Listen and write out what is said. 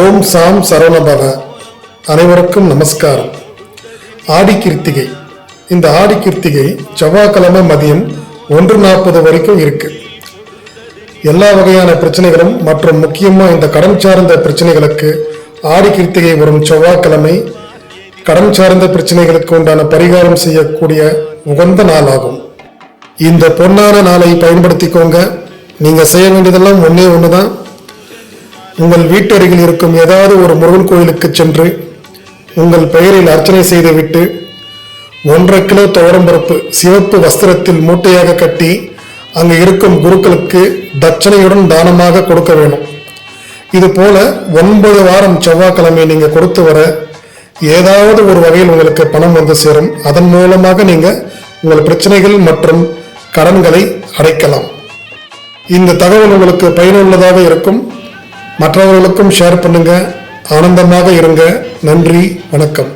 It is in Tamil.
ஓம் சாம் சரவணபவ. அனைவருக்கும் நமஸ்காரம். ஆடி கிருத்திகை. இந்த ஆடி கிருத்திகை செவ்வாய்க்கிழமை மதியம் ஒன்று நாற்பது வரைக்கும் இருக்கு. எல்லா வகையான பிரச்சனைகளும் மற்றும் முக்கியமாக இந்த கடன் சார்ந்த பிரச்சனைகளுக்கு ஆடி கிருத்திகை வரும் செவ்வாய்க்கிழமை கடன் சார்ந்த பிரச்சனைகளுக்கு உண்டான பரிகாரம் செய்யக்கூடிய உகந்த நாளாகும். இந்த பொன்னான நாளை பயன்படுத்திக்கோங்க. நீங்க செய்ய வேண்டியதெல்லாம் ஒண்ணே தான் உங்கள் வீட்டருகில் இருக்கும் ஏதாவது ஒரு முருகன் கோயிலுக்கு சென்று உங்கள் பெயரில் அர்ச்சனை செய்துவிட்டு ஒன்றரை கிலோ துவரம்பருப்பு சிவப்பு வஸ்திரத்தில் மூட்டையாக கட்டி அங்கு இருக்கும் குருக்களுக்கு தட்சணையுடன் தானமாக கொடுக்க வேணும். இது போல ஒன்பது வாரம் செவ்வாய்க்கிழமை நீங்க கொடுத்து வர ஏதாவது ஒரு வகையில் உங்களுக்கு பணம் வந்து சேரும். அதன் மூலமாக நீங்க உங்கள் பிரச்சனைகள் மற்றும் கடன்களை அடைக்கலாம். இந்த தகவல் உங்களுக்கு பயனுள்ளதாக இருக்கும். மற்றவர்களுக்கும் ஷேர் பண்ணுங்க. ஆனந்தமாக இருங்க. நன்றி வணக்கம்.